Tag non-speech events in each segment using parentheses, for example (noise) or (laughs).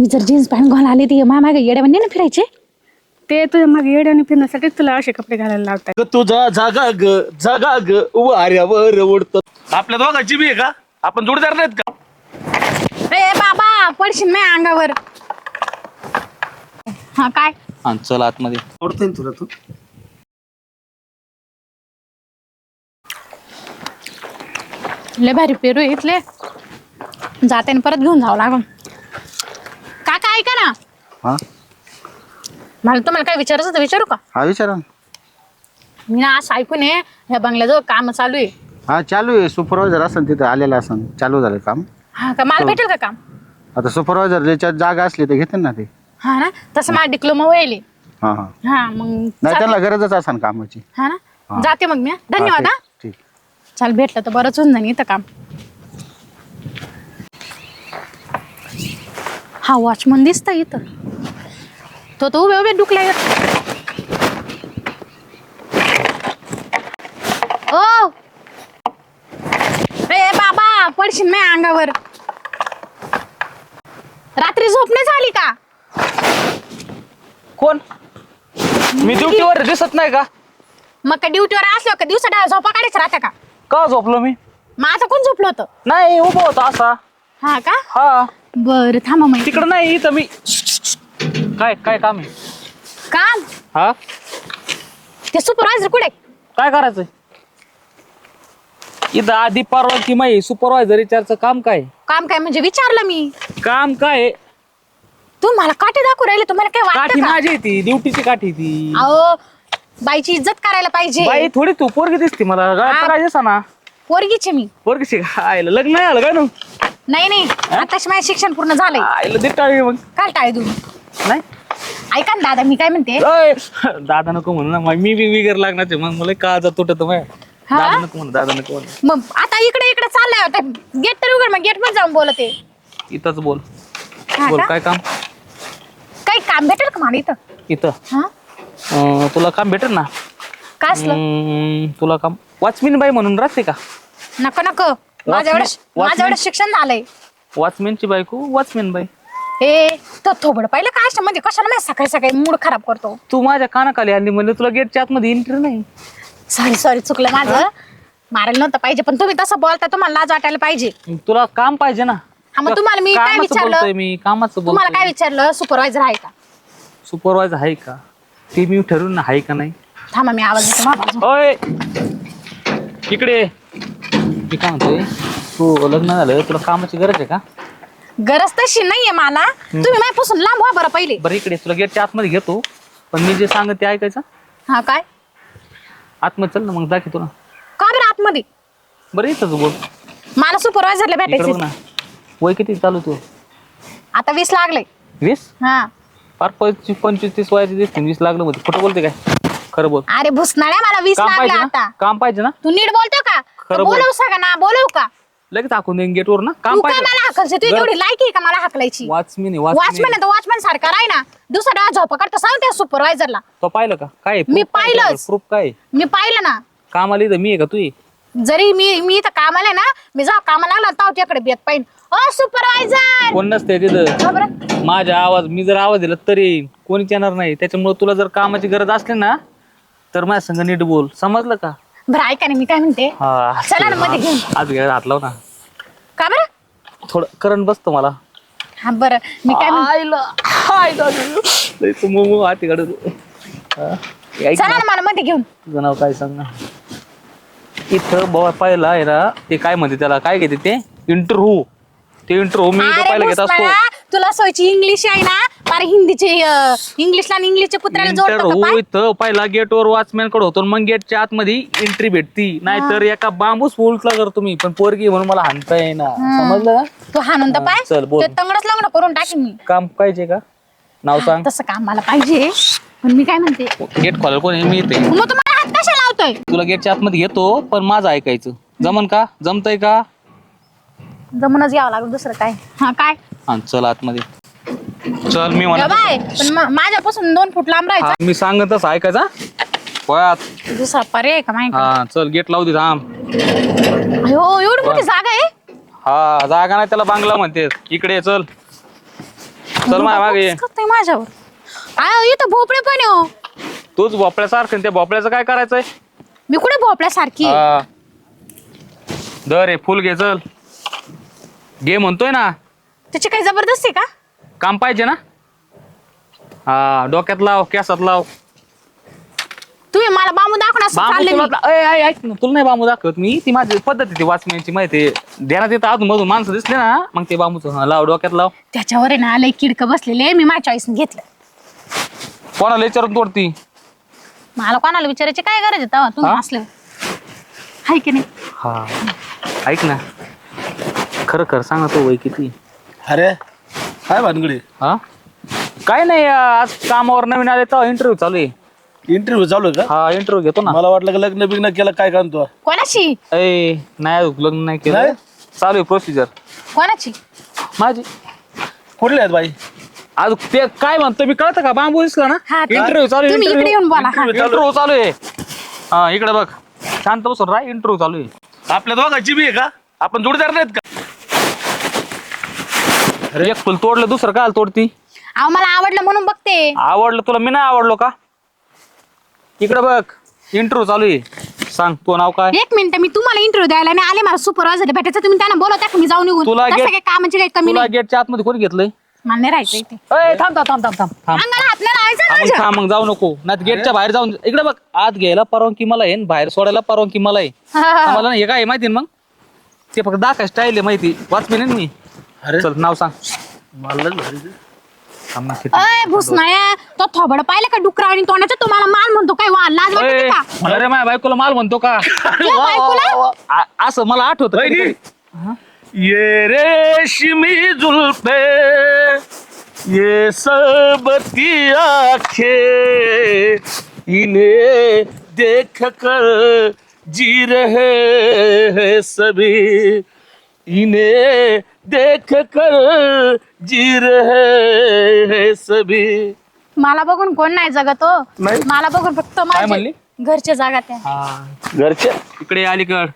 मी जर jeans pant घालून आले ती मा मागे येड्यावानी ना फिरायचे? ते तुझ्या मग येड्याने फिरण्यासाठी तुला असे कपडे घालायला लावतात. ग तुझा जागा ग जागा ग वाऱ्यावर उडत आपल्या दोघांची बी आहे का? आपण जोडदार नाहीत का? ए बाबा पडशील नाही अंगावर. हा काय? हा चल आतमध्ये. आवडतंय ना तुला तू. लय भारी पेरू आहे इथले. जाते परत घेऊन जावं लागून. काका ऐका ना. हा? मला तुम्हाला काय विचारायचं होतं विचारू का? हा विचारा ना. मी ना असं ऐकून आहे ह्या बंगल्याजवळ काम चालू आहे. हा चालू आहे. सुपरवायझर असन तिथं आलेलं असन. चालू झालं काम. हा का? मला भेटेल का काम? आता सुपरवायझर ज्याच्यात जागा असली तर घेते ना ते. हा ना? तसं मला डिप्लोमा होईल. हा हा. हा मग नाही. त्यांना गरजच असन कामाची. हा ना? हा. जाते मग मी हा. धन्यवाद हा, हा ठीक. ठीक. चाल भेटलं तर बरंच होऊन जाईल इथं काम. हा वॉचमन दिसता इथं. तो तो उभे उभे डुकलाय. ओ! ए बाबा पडशील नाही अंगावर. रात्री झोप नाही झाली का? कोण? मी ड्युटीवर दिसत नाही का? मग का ड्युटीवर असलो का? दिवसा डाव्या झोपा काढायचं राहता का? का झोपलो मी? मग आता कोण झोपलं होतं? नाही उभा होता असा. हा का? हा. बरं थांबा मग. तिकडं नाही इथं मी. काय काय काम आहे? काम? हा? ते सुपरवायझर कुठे? काय करायचंय? इथं आधी परवा की माही सुपरवायझर विचारचं काम काय? काम काय म्हणजे विचारलं मी. काम काय? आहे? तू मला काठी दाखवू राहिले तुम्हाला काय काठी वाटतं का? माझी आहे ती ड्युटीची काठी ती. अहो बाईची इज्जत करायला पाहिजे. बाई थोडी तू पोरगी दिसते मला. हा. काय दिसा ना. पोरगीचे मी. पोरगी आयला लग्न नाही आलं काय ना नाही नाही. आताच माझं शिक्षण पूर्ण झालंय. आईला दे टाळी मग. काय टाळे तुम्ही नाही. ऐका ना दादा मी काय म्हणते? अय, दादा नको म्हणू ना. मग मी बी बिगर लागणार आहे. मग मला का जात तुटत माय हा? दादा नको म्हणू दादा नको म्हणू. मग आता इकडे इकडे चाललाय. होता गेट तर उघड मग गेटमध्ये जाऊन बोलते. इथंच बोल. हा बोल का? काय काम? काही काम भेटेल का मला इथं? इथं. हा? अं, तुला काम भेटेल ना? काय असलं? अं, तुला काम वॉचमिन बाई म्हणून राहते का? नको नको. माझ्या एवढं Watchman- माझं एवढं शिक्षण झालंय. वॉचमॅनची बायको वॉचमॅन बाई. ए तो थोबड पाहिलं काय असं म्हणजे कशाला मी सकाळी सकाळी मूड खराब करतो? तू माझ्या कानाखाली आली म्हणजे तुला गेटच्या आतमध्ये एंट्री नाही. सॉरी सॉरी चुकलं माझं. मारायला नव्हतं पाहिजे पण तुम्ही तसं बोलता तुम्हाला लाज वाटायला पाहिजे. तुला काम पाहिजे ना. हा, मग तुम्हाला मी काय कामाचं विचारलं? मी कामाचं तुम्हाला काय बोलतोय विचारलं? सुपरवायझर आहे का? सुपरवायझर आहे का? ते मी ठरवून ना आहे का नाही? थांबा मी आवाज देतो ओय! इकडे ये. मी काय म्हणतोय तू लग्न झालं तुला कामाची गरज आहे का? गरज तशी नाहीये मला तुम्ही माझ्यापासून लांब व्हा बरं पहिले. बरं इकडे तुला गेटच्या आतमध्ये घेतो. पण मी जे सांगत ते ऐकायचं? हा काय? आतमध्ये चल ना मग दाखव तुला का बरं आतमध्ये? बरं इथंच बोल. मला सुपरवायझरला इकडे बघ भेटायचं ना. वय किती चालू तू? आता वीस लागले. वीस? हा. फार पंचवीस पंचवीस तीस वयाची दिसते वीस लागलं मध्ये खोटं बोलते काय? खरं बोल. अरे भुसनाड्या मला वीस काम लागले पाहिजे आता. काम पाहिजे ना? तू नीट बोलतो का? खरं तर बोल. बोलवू सका ना? बोलवू का? लगेच हाकून देईन गेटवर ना काम तू काय मला हाकलते तू एवढी लायकी आहे का मला हाकलायची? वॉचमॅन वॉचमॅन आहे तर वॉचमॅन सारखा राही ना. दुसरा डोळा झोपा करता. सांग त्या सुपरवायझरला तो पाहिलं का? काय मी पाहिलंच. प्रूफ काय मी पाहिलं ना. काम आली तर मी आहे का तू? आहे? जरी मी मी इथं कामाला आहे ना मी जेव्हा कामाला लागला तेव्हा तुझ्याकडे बेत पाहिजे ओ सुपरवायझर कोण नसते तिथं. माझा आवाज मी जर आवाज दिला तरी येईन कोणीच येणार नाही. त्याच्यामुळे तुला जर कामाची गरज असली ना तर माझ्या संग नीट बोल. समजलं का? बरं ऐका ना मी काय म्हणते? हा चला ना मध्ये घेऊन. आज घ्या हात लाव ना. का बरं? थोडं करंट बसतो मला. हा बरं. मी काय म्हणते? मोमो हाती. ऐक चला ना, मला मध्ये घेऊन. तुझं नाव काय सांग ना. इथं बाबा पाहिलं आहे ना ते काय म्हणते त्याला काय घेते ते? इंटरव्ह्यू ते इंटरव्ह्यू मी इथं अरे पाहिलं घेत असतो. तुला सोयची इंग्लिश आहे ना? मला हिंदीचे अं, इंग्लिशला आणि इंग्लिशच्या कुत्र्याला जोडतो का पाय? इथं पहिला गेटवर वॉचमॅनकडे होतो मग गेटच्या आतमध्ये एंट्री भेटती. नाहीतर एका बांबूस उलटला कर तुम्ही पण पोरगी म्हणून मला हाणता येईना समजलं का? तू हाणून तर पाय. चल, बोल. ते तंगडच लग्न करून टाकीन मी. काम पाहिजे का? नाव सांग. तसं काम मला पाहिजे. पण मी काय म्हणते? गेट खोलायला कोणी मी येते. मग तुम्हाला हात कशा लावतोय? तुला गेटच्या आतमध्ये घेतो पण माझं ऐकायचं. जमन का? जमतय का? जमूनच घ्यावं लागलं दुसरं काय. हा काय? हा चल आतमध्ये. चल मी म्हणा. बाय पण मा- माझ्यापासून दोन फूट लांब राहायचं. मी सांगत तसं ऐकायचा पळात दुसरा पर्याय आहे का माहिती हा चल गेट लावू दे थांब. हो एवढी मोठी जागा आहे? हा जागा नाही त्याला बांगला म्हणते. इकडे ये, चल. चल माझ्या मागे ये. करतोय माझ्यावर. आय इथं भोपळे पण आहे हो. तूच भोपळ्यासारखं आणि त्या भोपळ्याचं काय करायचंय? मी कुठे भोपळ्यासारखी आहे? हा. दर हे फुल घे चल. घे म्हणतोय ना. त्याची काही जबरदस्ती आहे का? काम पाहिजे ना? हा डोक्यात लाव केसात लाव. तुम्ही मला बांबू दाखवून असं बांबू चालले तुला मी. ऐक ऐक ना, तुला नाही बांबू दाखवत मी. ती माझी पद्धत आहे ती वाचण्याची माहिती आहे. ध्यानात येतं अजून मधून माणसं दिसले ना मग ते बांबूचं हा, लाव डोक्यात लाव. त्याच्यावर आहे ना लय किडकं बसलेले मी माझ्या चॉईस घेतलं. कोणाला विचारून तोडती? मला कोणाला विचारायची काय गरज आहे तेव्हा? तुम्ही हा? असले हाय की नाही? हा. ऐक ना. खरं खरं सांगा तो वय किती? अरे काय भानगडी. हा? काय नाही आज कामावर नवीन आले तर इंटरव्ह्यू चालू आहे. इंटरव्ह्यू चालू आहे का? हा इंटरव्ह्यू घेतो ना. मला वाटलं की लग्न बिग्न केलं काय काम तू कोणाची ए नाही अजून लग्न नाही केलं. नाही? चालू आहे प्रोसिजर कोणाची? माझी. कुठले आहेत बाई? आज ते काय म्हणतो मी कळतं का? बांबू दिसला ना? हा, ते- इंटरव्ह्यू चालू तुम्ही इकडे येऊन बोला. हा. इंटरव्ह्यू चालू आहे. हा इकडे बघ. शांत बसून राह इंटरव्ह्यू चालू आहे. आपल्या दोघांची बी आहे का? आपण जोडीदार नाहीत का? एक फुल तोडलं दुसरं काल तोडती? अहो मला आवडलं म्हणून बघते. आवडलं तुला मी नाही आवडलो का? इकडे बघ इंटरव्ह्यू चालू आहे. सांग तू नाव काय? एक मिनिट मी तुम्हाला इंटरव्ह्यू द्यायला नाही आले मला सुपरवायझर भेटायचं तुम्ही त्यांना बोलवता का मी जाऊन निघून. तुला तसं get- काही कामाची काही कमी तुला नाही. गेटच्या आतमध्ये कोणी घेतलंय? मला नाही राहायचं इथे. ए, थांब थांब थांब थांब थांब. थांब अंगाला हात नाही लावायचा हा, मग माझ्या. थांब मग जाऊ नको. नाही गेटच्या बाहेर जाऊन इकडे बघ आत घ्यायला परवानगी मला आहे आणि बाहेर सोडायला परवानगी मला आहे. हा, हा, हा. मला ना हे काय आहे माहिती आहे ना मग? ते फक्त दाखवा स्टाईल आहे माहिती वाचमेन आहे ना मी? अरे. चल नाव सांग. मला लय भारी. थांब ना, किती- अय तो थोबड पाहिलं का डुकरा आणि तोंडाचा? तुम्हाला माल म्हणतो काय वा लाज वाटते का? अरे माझ्या बायकोला माल म्हणतो का? (laughs) तुझ्या बायकोला? आ- असं मला आठवत वहिनी. ये रेशमी जुल्फे ये सबती आंखें इन्हें देख कर जी रहे हैं सभी। इन्हें देख कर जी रहे हैं सभी। मला बघून कोण नाही जगत हो. नाही? मला बघून फक्त काय म्हणली? माझे घरचे जागा त्या. घरचे इकडे अलीकड.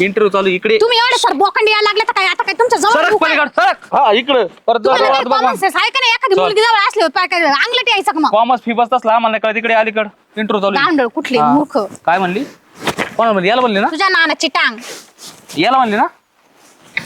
इंटरव्ह्यू चालू इकडे. तुम्ही एवढे सर बोकंडी यायला लागले तर काय? आता काय तुमच्या जवळ सरक उभं आहे? पलीकड सरक. हा इकडं. परत तुम्हाला काही बघा. common sense आहे का नाही? एखादी चल. मुलगी जवळ असली होती काय अंगलट यायचं का मग? कॉमर्स फी बसत असला आम्हाला कळत. इकडे अलीकड. इंटरव्ह्यू चालू आहे. गांडळ कुठले हा. मूर्ख. काय म्हणली? कोण म्हणली? याला म्हणली ना? तुझ्या नानाची टांग. याला म्हणली ना?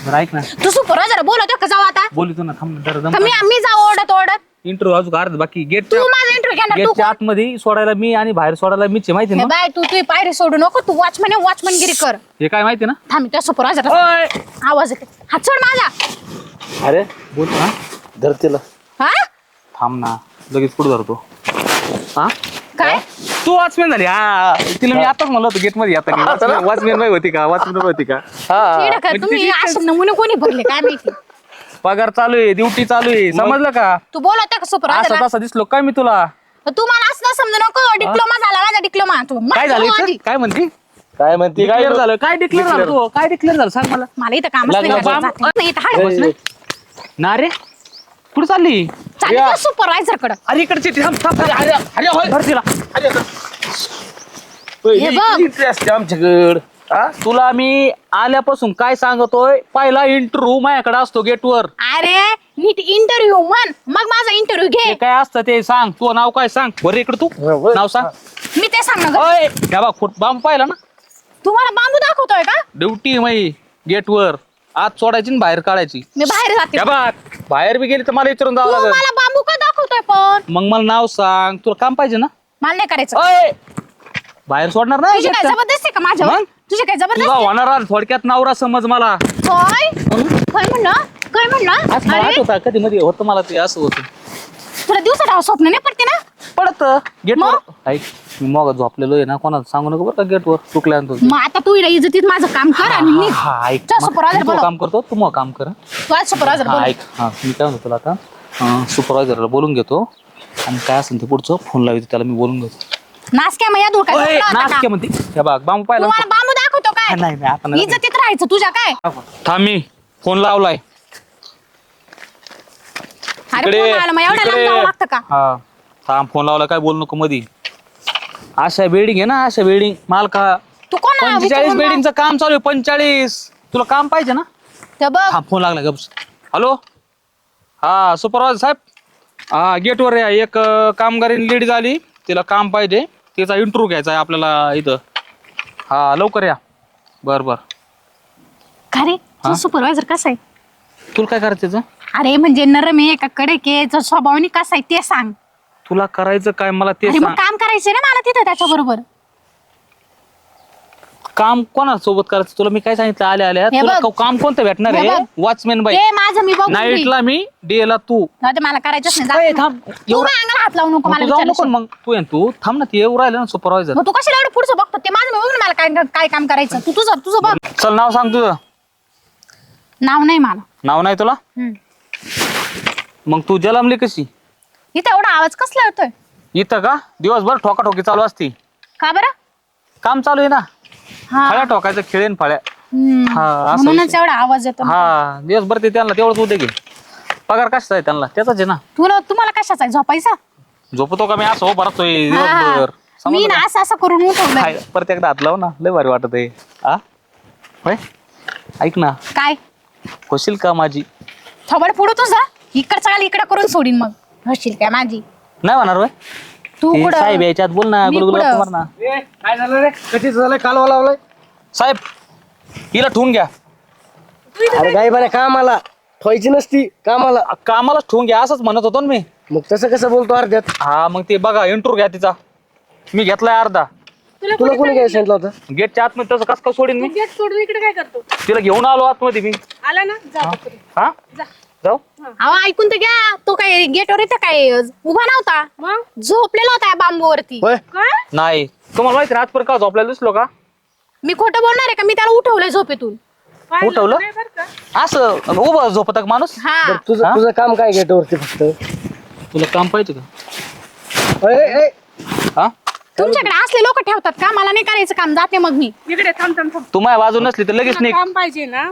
बरं ऐक ना. तू सुपर जरा बोलवतो का जाऊ आता? बोली तू ना थांब ना, जरा मी मी जाऊ ओढत ओढत इंटरव्ह्यू अजून अर्ध बाकी. तू गेटच्या माझा इंटरव्ह्यू घेणार तू गेटच्या आतमध्ये सोडायला मी आणि बाहेर सोडायला मीच आहे, माहिती हे ना? बाय तू तुझी पायरी सोडू नको तू वॉचमॅन वॉचमॅनगिरी कर. हे काय माहिती ना? थांब त्या सुपर ओय! आवाज येते हात सोड माझा. अरे बोल हा धरतीला. हा? थांब ना लगेच पुढे धरतो? हा? काय? तू वॉचमॅन झाली. हा तिला मी आताच म्हणलं होतं गेटमध्ये आता वॉचमॅन नाही होती का? वॉचमॅन होती का? म्हणजे तुम्ही तिची- असे नमुने कोणी भरले काय माहिती पगार चालू आहे ड्युटी चालू आहे. समजलं का? तू बोलवता का सुपर असं तसं दिसलो काय मी तुला? तू मला असं समजू नको. डिप्लोमा झाला माझा डिप्लोमा तू काय झालं? काय म्हणती? काय म्हणते? काय डिक्लेअर झालं? काय डिक्लेअर झालं तू? काय डिक्लेअर झालं? सांग मला. मला इथं कामच लग्न नाही बाम- करायचं. नाही, इथं हाड बस. ना रे. कुठं चालली? चालेल सुपरवायझरकडे अरे इकडची थांब थांब अरे अरे अरे होय. धर तिला. हे बघ. एंट्री असते आमच्याकडं. हा तुला मी आल्यापासून काय सांगतोय? पहिला इंटरव्ह्यू माझ्याकडे असतो गेटवर. अरे नीट इंटरव्ह्यू म्हण. मग माझा इंटरव्ह्यू घे. ते काय असतं ते सांग. तू नाव काय सांग? बरं इकडे तू. नाव सांग. मी ते सांगणार ओय या बा फुट बांब पाहिला ना? तुम्हाला बांबू दाखवतोय का? ड्युटी माई गेटवर. आत सोडायची आणि बाहेर काढायची. मी बाहेर जाते. या बा बाहेर बी गेली तर मला विचारून तू जावं लागेल. मला बांबू का दाखवतोय पण? मग मला नाव सांग. तुला काम पाहिजे ना? मला नाही करायचं. ओय! बाहेर सोडणार ना तुझी काय. जबरदस्ती आहे का माझ्यावर? मग? तुझी काय जबरदस्ती होणारा थोडक्यात नवरा समज मला. काय काय म्हणलं? काय म्हणलं? असं मला आठवतं कधी मध्ये होतं मला ते असं होतं. तुला दिवसा स्वप्न नाही पडते ना? पडत. गेटवर. ऐक मी मग झोपलेलो आहे ना कोणाला सांगू नको बरं का गेटवर. चुकल्यानंतर मग आता तू इला इज्जतीत माझं काम कर आणि निघ. हा ऐक. चल, मी बोलव. काम करतो तू मग काम कर. हं? तू आज सुपरवायझर हा ऐक हा मी काय म्हणतो तुला आता? सुपरवायझरला बोलून घेतो. आणि काय असेल ते पुढचं फोन लावतो त्याला मी बोलून घेतो. नासक्या मग या दूर काय ओय, झोपला होता नाच का? के म्हणते? हे बघ बांबू पाहिला बांबू दाखवतो हा, काय? नाही नाही आता नाही इज्जतीत राहायचं तुझ्या काय? थांब मी फोन लावलाय. अरे फोन आला मग एवढ्या लांब जावं लागतं का? हा थांब फोन लावला काय बोलू नको मधी. अशा बिल्डिंग आहे ना अशा बिल्डिंग मालका तू कोण आहे? पंचेचाळीस विचारून बघ. बिल्डिंगचं काम चालू आहे पंचेचाळीस. तुला काम पाहिजे ना? बघ. हा फोन लागला गप्स हॅलो हा सुपरवायझर साहेब? हा गेटवर या. एक अं, कामगारीन लेडी झाली. तिला काम पाहिजे. तिचा इंटरव्ह्यू घ्यायचा आहे आपल्याला इथं. हा लवकर या. बर बर. का रे? तू सुपरवायझर कसा आहे? तुला काय करायचं त्याचं? अरे म्हणजे नरम आहे का कडक आहे जो स्वभावाने कसा आहे ते सांग. तुला करायचं काय? मला ते अरे मग सांग. काम करायचंय ना मला तिथं त्याच्या बरोबर काम कोणासोबत करायचं? तुला मी काय सांगितलं? आल्या आल्या. हे तुला बघ. क- काम कोणतं भेटणार हे आहे? बघ. वॉचमॅन बाई. ते माझं मी बघून घेईन. नाईटला मी डे ला तू. नाही तर मला करायचंच नाही. ए, जात ना. थांब. तू एवढं माझ्या अंगाला हात लावू नको मग मला तू जाऊ नको. ना मग तू ये ना, तू. थांब ना ते येऊ राहिलं ना सुपरवायझर मग तू कशाला एवढं पुढचं बघतो? ते माझं मी बघून मला काय काय काम करायचं? तू तुझं तुझं बघ. चल नाव सांग तुझं. नाव नाही मला. नाव नाही तुला? हम्म. मग तू जलमली कशी? इथं एवढा आवाज कसला येतोय? इथं का? दिवसभर ठोकाठोकी चालू असती. का बरं? काम चालू आहे ना. हा. फळ्या ठोकायचं खेळेन फळ्या. हम्म. हा, असं म्हणूनच एवढा आवाज येतो हा दिवसभर ते त्यांना तेवढंच उद्या घे. पगार कशाचा आहे त्यांना? त्याचाच आहे ना. तुला तुम्हाला कशाचा आहे? झोपायचा? झोपतो का मी? असं हो हा. दिवसभर. मी ना? असं असं करून उठवलं हाय, परत एकदा हात लाव ना. लय भारी वाटत आहे. हा होय? ऐक ना. काय? होशील का माझी? थोबड पुढं तुझा? इकडचा काल इकडे करून सोडीन मग. हसशील काय माझी? नाही म्हणणार होय. तू ते कुठं? साहेब याच्यात बोल ना मी गुलगुला कुठं? कुमार ना. काय झालं रे? कधीच झालं? कालवा लावलाय साहेब हिला ठेवून घ्या. अरे गाई बऱ्या कामाला. ठेवायची नसती कामाला. कामालाच ठेवून घ्या असंच म्हणत होतो ना मी. मग तसं कसं बोलतो अर्ध्यात? हा मग ते बघा इंटरव्ह्यू घ्या तिचा. मी घेतलाय अर्धा. तुला कोणी काय सांगितलं होतं? गेटच्या आतमध्ये तसं कस का सोडीन मी? गेट सोडून इकडे काय करतो? तिला घेऊन आलो आतमध्ये मी. आला ना? जा. हा? जाऊ. अहो ऐकून तर घ्या. तो काय गेटवर इथं काय उभा नव्हता? मग? झोपलेला होता बांबूवरती. होय. काय? नाही. तुम्हाला माहिती ना आजपर्यंत का झोपल्याला दिसलो का? मी खोटं बोलणार आहे का? मी त्याला उठवलंय झोपेतून. उठवलं? नाही बरं का. असं उभं झोपत का माणूस? हा. बरं, तुझं हा? तुझं काम काय गेटवरती फक्त? तुला काम पाहिजे का? हा? तुमच्याकडे असले लोक ठेवतात का? मला नाही करायचं काम. जाते मग मी. इकडे थांब थांब थांब. तू माझ्या बाजू नसली तर लगेच नाही काम पाहिजे ना?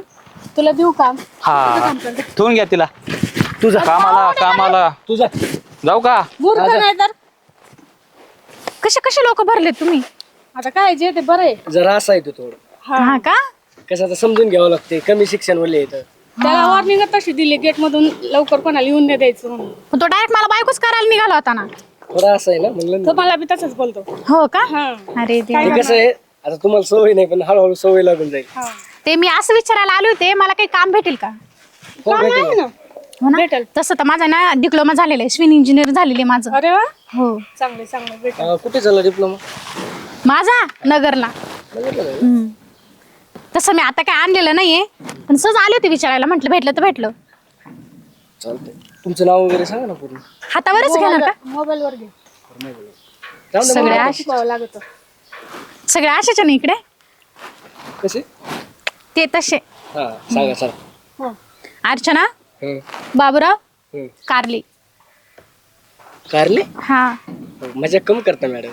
तुला देऊ काम हा ठेवून घ्या तिला. तुझं कामाला कामाला. तुझा. जाऊ का? मूर्ख नाही तर? कसे कसे लोक भरले तुम्ही? आता काय जे ते बरं आहे. जरा असा आहे तो थोडं. हा. का? कसं आता समजून घ्यावं लागते कमी शिक्षण वरले येतं त्याला वॉर्निंग तशी दिली गेट मधून लवकर कोणाला येऊन नाही द्यायचं म्हणून. तो डायरेक्ट मला बायकोच करायला निघाला होता ना. थोडा असं आहे ना म्हणलं तो मला बी तसंच बोलतो. हो का? हा. अरे देवा. ते कसं आहे? आता तुम्हाला सवय नाही पण हळूहळू सवय लागून जाईल. हा. ते मी असं विचारायला आले होते मला काही काम भेटेल का? हो, भेटेल. आहे ना. ना हो ना? भेटेल. तसं तर माझा ना डिप्लोमा झालेला आहे स्विन इंजिनियर झालेले माझं. अरे वा. हो. चांगले चांगले अं, कुठे झालं डिप्लोमा माझा? नगरला. हम्म. तसं मी आता काय आणलेलं नाहीये पण सहज आले होते विचारायला म्हटलं भेटलं तर भेटलं. चालतंय. तुमचं नाव वगैरे सांगा ना पूर्ण. हातावरच घेणार का? मोबाईल वर घे. जाऊ दे सगळ्या मग. शिकवावं लागत. सगळ्या अशाच ना इकडे? कसे? ते तसे. हा सांगा सांगा. अर्चना हं, बाबूराव हं. कारली. कारले? हा. मजा कम करता मॅडम.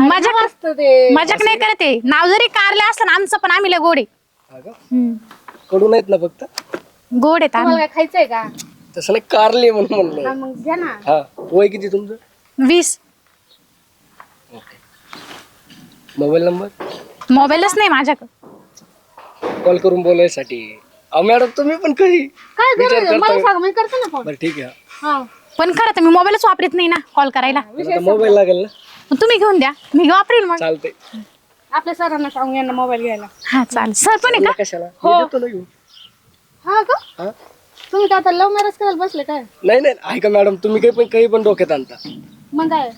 मजाक मजाक नाही करते नाव जरी कारले असलं ना आमचं पण आम्ही लय गोड आहे. हा का हम्म. कडून आहेत ना फक्त? गोड आहेत आम्ही. काय खायचंय का? तसं नाही कारले म्हणून म्हणलं. मग घ्या ना. हा वय किती तुमचं? वीस. Mobile number? मोबाईलच नाही माझ्याकडे. कॉल करून बोलायसाठी. अहो मॅडम तुम्ही पण कधी काय विचार गरज आहे? मला करता सांग मी करते ना फोन बरं ठीक आहे. हा. पण खरं तर मी मोबाईलच वापरत नाही ना कॉल करायला. आता मोबाईल लागेल ना? मग तुम्ही घेऊन द्या. मी वापरेल मग. चालतंय. आपल्या सरांना सांगू यांना मोबाईल घ्यायला. हा चालेल. सर पण आहे का? कशाला? मी देतो ना घेऊन. हा का? हा? तुम्ही काय आता लव्ह मॅरेज करायला बसले काय? नाही नाही ऐका मॅडम तुम्ही काही पण काही पण डोक्यात आणता. मग काय?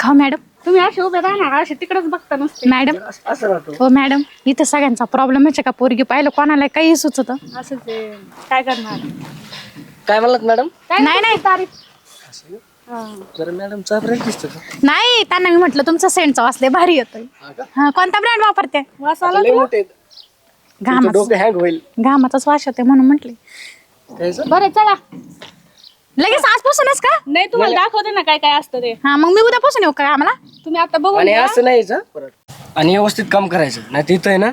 का मॅडम? तुम्ही असे उभे राहणार असे तिकडेच बघता नसते. मॅडम असं- असं राहतो. हो मॅडम इथं सगळ्यांचा प्रॉब्लेम आहे. का पोरगी पाहिलं कोणाला काही सुचत. असंच आहे. काय करणार? काय म्हणलात मॅडम? काय नाही नाही. तारीख? जरा दिसतो का? नाही त्यांना मी म्हटलं तुमचं सेंटचा वाचले भारी येतोय. हा का? हा कोणता ब्रँड वापरते? वास आता आला लय मोठे आहेत. तुमचं घामाच. डोकं हँग होईल. घामाचाच वास येतोय म्हणून म्हटले. कायचं? बरं चला. लगेच आजपासूनच का? नाही तुम्हाला दाखवते ना काय काय असतं ते. हा मग मी उद्यापासून येऊ का आम्हाला? तुम्ही आता बघून आणि घ्या. असं नाहीच हा परत आणि व्यवस्थित काम करायचं. नाही तिथं आहे ना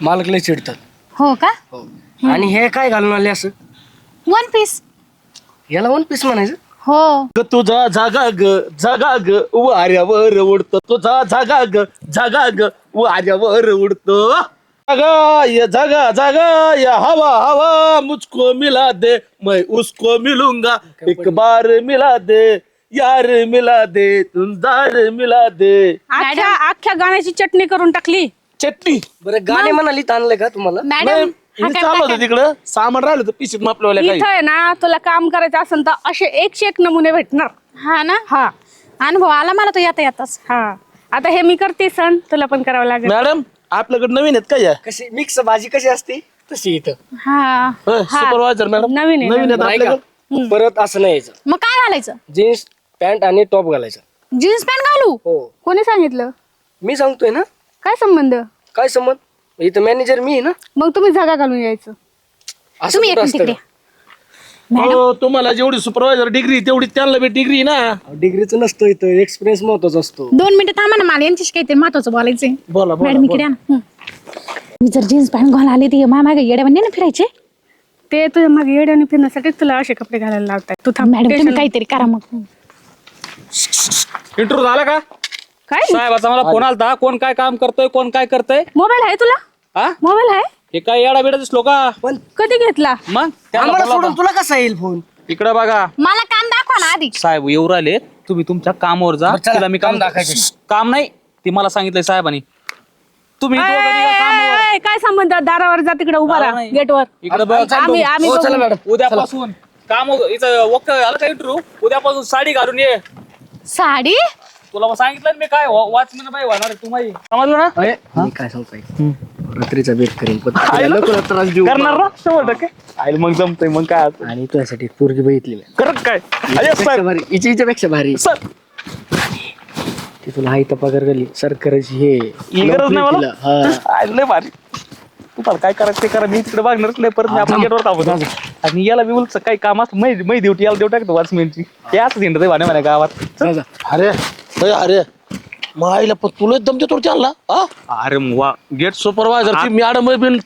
मालक लय चिडतात. हो का? हो. आणि हे काय घालून आले असं? वन पीस याला वन पीस म्हणायचं? हो. ग तुझा जागा ग जागा ग वाऱ्यावर उडतो. तुझा जागा ग जागा ग वाऱ्यावर उडतो. जगा ये जगा जगा ये हवा हवा मुझको मिला दे मैं उसको मिलूंगा। एक बार मिला दे यार मिला दे तुमदार मिला दे। अख्ख्या अख्ख्या गाण्याची चटणी करून टाकली? चटणी? बरं गाणे म्हणाली आणलंय का तुम्हाला? मॅडम हा काय चाललं होतं प्रकार? तिकडं. सामान राहिलं होतं पिशीत मापल्यावाल्या काही. इथं आहे ना तुला काम करायचं असेल तर असे एकशे एक नमुने भेटणार. हा ना? हा. अनुभव आला मला तो येता येताच हा. आता हे मी करते सण. तुला पण करावं लागेल. मॅडम आपल्याकडे नवीन आहेत का या? कशी मिक्स भाजी कशी असते? तशी इथं. हा. सुपरवायझर मॅडम नवीन आहे, नवीन आहेत नाही का आपल्याकडे परत असं नाही यायचं. मग काय घालायचं? जीन्स पॅन्ट आणि टॉप घालायचं. जीन्स पॅन्ट घालू? हो. कोणी सांगितलं? मी सांगतोय ना. काय संबंध? काय संबंध? इथं मॅनेजर मी आहे ना. मग तुम्ही जागा घालून यायचं. असं तुम्ही कुठं असतं तिकडे. का? तुम्हाला जेवढी सुपरवायझर डिग्री तेवढी त्यांना बी डिग्री ना? डिग्रीचं नसतं इथं एक्सपिरियन्स महत्त्वाचा असतो. दोन मिनिटं थांबा ना मला यांच्याशी काहीतरी महत्वाचं बोलायचंय. बोला बोला मॅडम इकडे या ना. हं. मी जर जीन्स पॅन्ट घालून आले ती मा मागे येड्यावानी ना फिरायचे? ते तुझ्या मागे येड्याने फिरण्यासाठी तुला असे कपडे घालायला लावताय तू थांब मॅडम तुम्ही काहीतरी करा मग. इंटरव्ह्यू झाला का? काय? साहेबाचा मला फोन आलता. कोण काय काम करतोय कोण काय करतोय? मोबाईल आहे तुला? हा? मोबाईल आहे? हे काय येडा बिडा दिसलो का? पण कधी घेतला? मग? त्याला आम्हाला सोडून. तुला कसा येईल फोन इकडे बघा. मला काम दाखवा ना आधी. साहेब येऊ राहिले. तुम्ही तुमच्या कामावर जा. बरं, चला, तिला मी काम काम दाखवायचं. काम नाही ते मला सांगितलंय साहेबांनी. तुम्ही ए, दोघं निघा कामावर. ए, ए, काय संबंध? दारावर जा तिकडे उभा दारा राहा नाही. गेटवर. इकडे बघ. आम्ही आम्ही हो, चला बघू. मॅडम उद्यापासून काम इथं वक्त आलं का इंटरव्ह्यू उद्यापासून साडी घालून ये. साडी? तुला मग सांगितलं ना मी काय वॉचमॅन बाई होणार आहे तुम्हाला समजलं ना? अरे, मी काय सांगतोय? रात्रीचा बेट करेन पण तुला नको ना त्रास देऊ करणार ना? शंभर टक्के. आईल मग जमतंय मग काय आता. आणि तुझ्यासाठी एक पोरगी बघितली मी. करत काय? अरे हिच्यापेक्षा भारी हिच्या हिच्यापेक्षा भारी. सर. ती तुला हाय तर पगार गेली सरकारची हे ही गरज नाही मला. हा. (laughs) लय भारी. तुम्हाला काय करायचं ते करा. मी तिकडे बघणारच नाही. परत मी आपण गेटवर थांबतो. आणि याला बिवलचं काही काम असलं मै मै देवटी याला देऊ टाकतो वॉचमॅनची. हे असं हिंडत भाणे म्हणे गावात. अरे अरे, आईला पण तुला दम देतो त्यांना हा? अरे वा गेट सुपरवायझर ची मॅडम बिन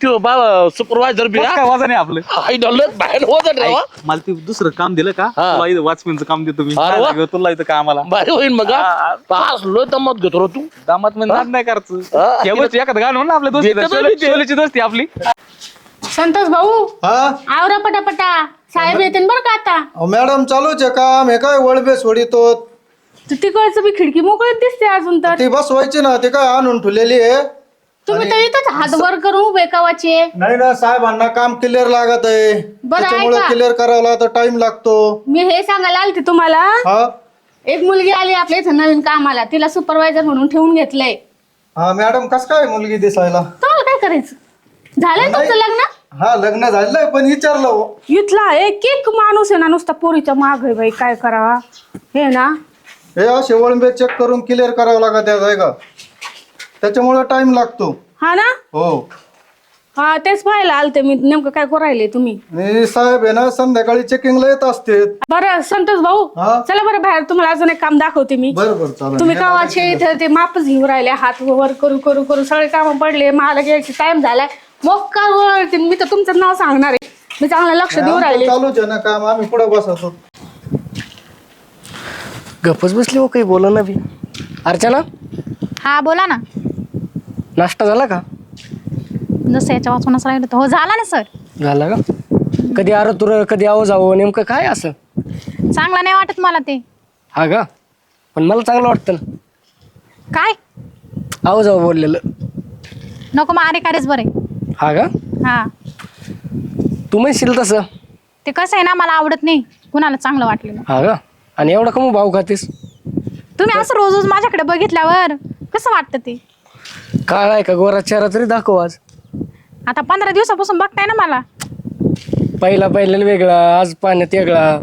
सुपरवायझर बी काय वजन आहे आपलं? आई डॉलर बाहेर वजन रे वा. मला ते दुसरं काम दिलं का? हा. तुला इथं वॉचमॅनचं काम देतो मी. अरे काय वा. लागेल तुला इथं कामाला? भारी होईल मग हा. पाच लो दमत घेतो रे तू. दामात म्हणजे नाद नाही हा. करायचं एवढंच एखादं गाणं ना आपल्या ना दोस्ती ते. शोलेची दोस्ती आपली. संतोष भाऊ हा? आवरा पटापटा. साहेब येते बरं का आता? मॅडम चालूच आहे काम. हे काय वळबे सोडितो तू तिकडचं बी खिडकी मोकळीच दिसते अजून तर. ती बसवायची ना ती काय आणून ठेवलेली आहे? तुम्ही तर इथंच हात वर करून उभे कावाचे. नाही ना साहेबांना काम क्लिअर लागत आहे. बरं, त्याच्यामुळे ऐका. क्लिअर करायला तर टाइम लागतो. मी हे सांगायला आलते तुम्हाला. हा? एक मुलगी आली आपल्या इथं नवीन कामाला. तिला सुपरवायझर म्हणून ठेवून घेतलंय. हा मॅडम कस काय मुलगी दिसायला? तुम्हाला काय करायचं? झालंय तुमचं लग्न? हा लग्न झालंय पण विचारलं हो. इथला एक एक माणूस आहे ना नुसता पोरीच्या माग आहे बाई काय करावा? हे ना हे असे वळंबे चेक करून क्लिअर करावं लागत आहे का त्याच्यामुळे टाइम लागतो. हा ना? हो. हा तेच पाहायला आलते मी. नेमकं काय करू राहिले तुम्ही? आणि साहेब आहे ना संध्याकाळी चेकिंगला येत असते. बरं संतोष भाऊ हा? चला बरं बाहेर. तुम्हाला अजून एक काम दाखवते मी. बरं बरं चालेल. तुम्ही गावाचे इथं ते मापच घेऊन राहिले. हात वर करू करू करू. सगळे काम पडले. मला घ्यायचे टाइम झालाय. मग वळते मी तर तुमचं नाव सांगणार आहे. मी चांगलं लक्ष देऊ आमचं राहिले. चालूच आहे ना काम. आम्ही पुढे बसतो गप्पच बसली हो काही बोला ना बी. अर्चना? हा बोला ना. नाश्ता झाला का? जसं याच्या वाचूनच राहिलं हो झाला ना सर. झाला का? कधी आरो तुर कधी आहो जावं नेमकं काय असं? चांगला नाही वाटत मला ते. हा का? पण मला चांगलं वाटतं ना. काय? आहो जावं बोललेलं. नको मग अरे कारेच बरे. हा का? हा. तू म्हणशील तसं. ते कसं आहे ना मला आवडत नाही. कुणाला चांगलं वाटलेलं हा का? आणि एवढा कमी भाव खातेस? तुम्ही असं रोज रोज माझ्याकडे बघितल्यावर कसं वाटतं ते? काळा आहे का? गोरा चेहरा तरी दाखव आज. आता पंधरा दिवसापासून बघताय ना मला. पहिला पहिल्याला वेगळा आज पाण्यात वेगळा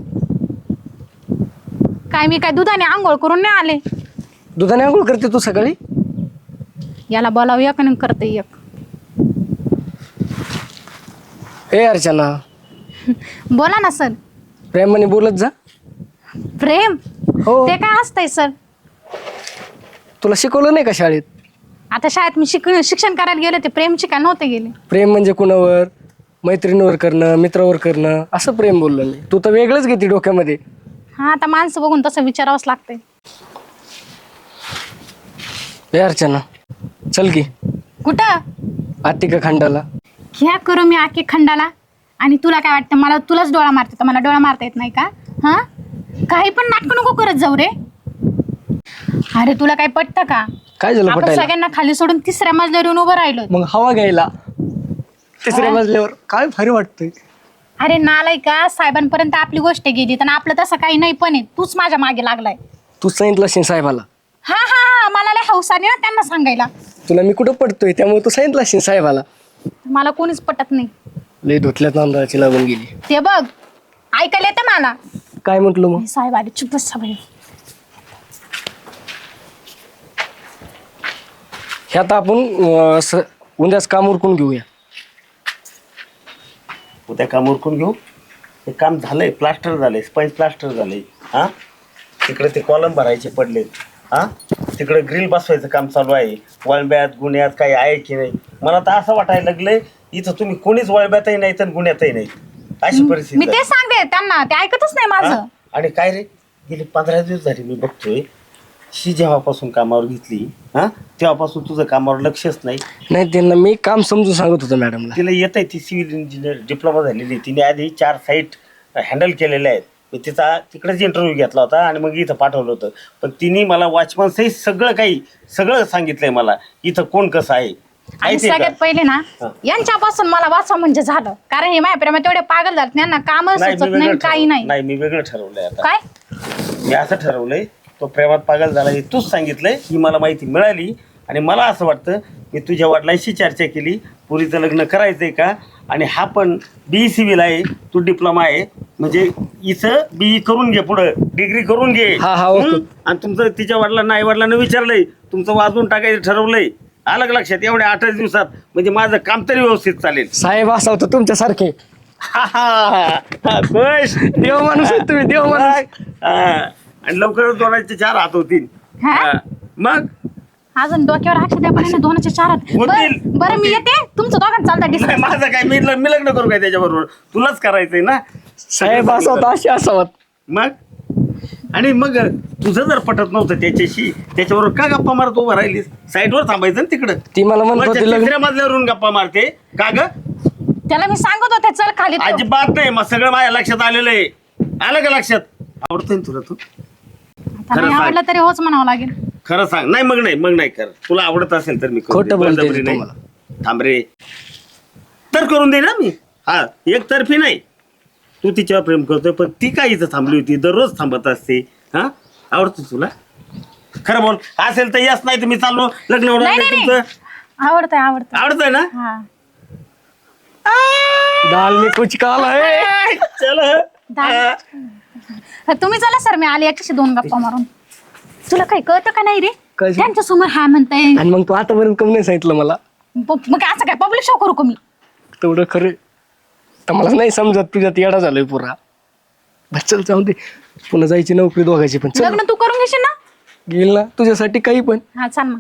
काय मी काय दुधाने आंघोळ करून नाही आले? दुधाने आंघोळ करते तू सकाळी? याला बोलावं एक आणि करते एक. ए अर्चना. (laughs) बोला ना सर. प्रेमाने बोलत जा. प्रेम? हो. ते काय असतंय सर? तुला शिकवलं नाही का शाळेत? आता शाळेत मी शिक शिक्षण करायला गेले ते प्रेम शिकायला नव्हते गेले. प्रेम म्हणजे कुणावर? मैत्रिणीवर करणं मित्रावर करणं असं प्रेम बोललं मी. तू तर वेगळंच घेते डोक्यामध्ये. हा आता माणसं बघून तसं विचारावंच लागतंय. ए अर्चना. चल की. कुठं? आतिका खंडाला. घ्या करू मी आखे खंडाला. आणि तुला काय वाटतं? मला तुलाच डोळा मारते तर मला डोळा मारता येत नाही का? हा? काही पण नाटकं नको करत जाऊ रे. अरे तुला काय पटतं का? काय झालं आपण पटायला? सगळ्यांना खाली सोडून तिसऱ्या मजल्यावर येऊन उभं राहिलो मग हवा घ्यायला. तिसऱ्या मजल्यावर. काय भारी वाटतंय. अरे नालाय का साहेबांपर्यंत आपली गोष्ट गेली तर आपलं तसं काही नाही पण आहे. तूच माझ्या मागे लागलाय. तू सांगितलं असेल साहेबाला. हा हा हा. मला लय हौस आली ना त्यांना सांगायला. तुला मी कुठं पडतोय त्यामुळे तू सांगितलं असेल साहेबाला. मला कोणीच पटत नाही. लय धुतल्यात नांदाची लागून गेली. ते बघ. ऐकायला येतं मला. काय म्हटलं मग? हे साहेब आले चुप बस सवय ह्यात आपण अं, असं उद्याच काम उरकून घेऊया. उद्या काम उरकून घेऊ? हे काम झालंय प्लास्टर झालंय स्पंज प्लास्टर झालंय हा? तिकडे ते कॉलम भरायचे पडलेत हा? तिकडे ग्रिल बसवायचं काम चालू आहे. वळब्यात गुन्ह्यात काही आहे की नाही? मला तर असं वाटायला लागलंय इथं तुम्ही कोणीच वळब्यातही नाही तर गुन्ह्यातही नाही अशी मी परिस्थिती ते आहे. सांगते त्यांना ते ऐकतच नाही हा? माझं. आणि काय रे? गेली पंधरा दिवस झाली मी बघतोय. शी जेव्हापासून कामावर घेतली हा? तेव्हापासून तुझं कामावर लक्षच नाही. नाही त्यांना मी काम समजून सांगत होतो मॅडमला. तिला येत आहे ती सिव्हिल इंजिनियर डिप्लोमा झालेली आहे. तिने आधी चार साईट हँडल केलेल्या आहेत. मी तिचा तिकडेच इंटरव्ह्यू घेतला होता आणि मग इथं पाठवलं होतं. पण तिने मला वॉचमन सहित सगळं काही सगळं सांगितलंय मला. इथं कोण कसं आहे? आणि? सगळ्यात पहिले ना हा. यांच्यापासून मला वाचवा म्हणजे झालं. कारण हे माझ्या प्रेमात तेवढे पागल झाले यांना काम नाही मी सुचत वेगळं नाही काही ठरवलं. नाही. नाही मी वेगळं ठरवलंय आता. काय? मी असं ठरवलंय तो प्रेमात पागल झाला हे तूच सांगितलंय ही मला माहिती मिळाली. आणि मला असं वाटतं मी तुझ्या वडिलांशी चर्चा केली पुरीचं लग्न करायचंय का? आणि हा पण बी सिव्हिल आहे तू डिप्लोमा आहे. म्हणजे इथं बी करून घे पुढं डिग्री करून घे. हा, हा, ओके. हं? आणि तुमचं तिच्या वडिलांना आई वडिलांना विचारलंय तुमचं वाजवून टाकायचं ठरवलंय. आलं का लक्षात एवढ्या आठच दिवसात. म्हणजे माझं काम तरी व्यवस्थित चालेल. साहेब असा होता तुमच्यासारखे. हा, हा, हा, खुश देव माणूस आहे तुम्ही देव माणूस. हा. आणि लवकरच दोनाचे चार हात होतील. हा? हा. मग? अजून डोक्यावर अक्षर द्या पण दोनाचे चार आहेत. होतील. बरं बरं मी येते. तुमचं दोघांचं चालतं नाही, डिस्कस. माझं काय मी ल- मी लग्न करू काय त्याच्याबरोबर? तुलाच करायचंय ना? साहेब असा होता अशी असावत मग? आणि मग तुझं जर पटत नव्हतं त्याच्याशी त्याच्याबरोबर का गप्पा मारत उभं राहिलीस? साईडवर थांबायचं ना तिकडं. ती मला म्हणत वरच्या होती लग्न तिसऱ्या मजल्यावरून गप्पा मारते. का ग? त्याला मी सांगत होते चल खाली ठेव. अजिबात नाही मग सगळं माझ्या लक्षात आलेलं आहे. आलं का लक्षात? आवडतंय ना तुला तू? आता खरं नाही सांग. आवडलं तरी होच म्हणावं लागेल. खरं सांग. नाही मग नाही मग नाही कर. तुला आवडत असेल तर मी करू खोटं दे. बोलते बळजबरी तू नाही. मला. थांब रे. तर करून दे ना मी. हा एक तर्फी नाही. तू तिच्यावर प्रेम करतोय पण ती काय इथं थांबली होती? दररोज थांबत असते. हा? आवडतं तुला? खरं बोल. असेल तर यस नाही तर मी चाललो. लग्न होणार नाही नाही नाही तुमचं? नाही. आवडतंय आवडतंय. आवडतंय ना? हा. दाल में कुछ काला है। (laughs) चल. दादा- तुम्ही चला सर. मी आले याच्याशी दोन गप्पा मारून. तुला काही कळतं का नाही रे? त्यांच्यासमोर हा म्हणताय. आणि मग तू आतापर्यंत कमी नाही सांगितलं मला. मग असं काय? पब्लिक शो करू का मी? तेवढं खरं तर मला नाही समजत तुझ्यात येडा झालोय पुरा. बस चल जाऊ दे. पुन्हा जायची नोकरी दोघायची पण. चल. लग्न तू करून घेशील ना? गेल ना तुझ्यासाठी काही पण. हा चाल मग.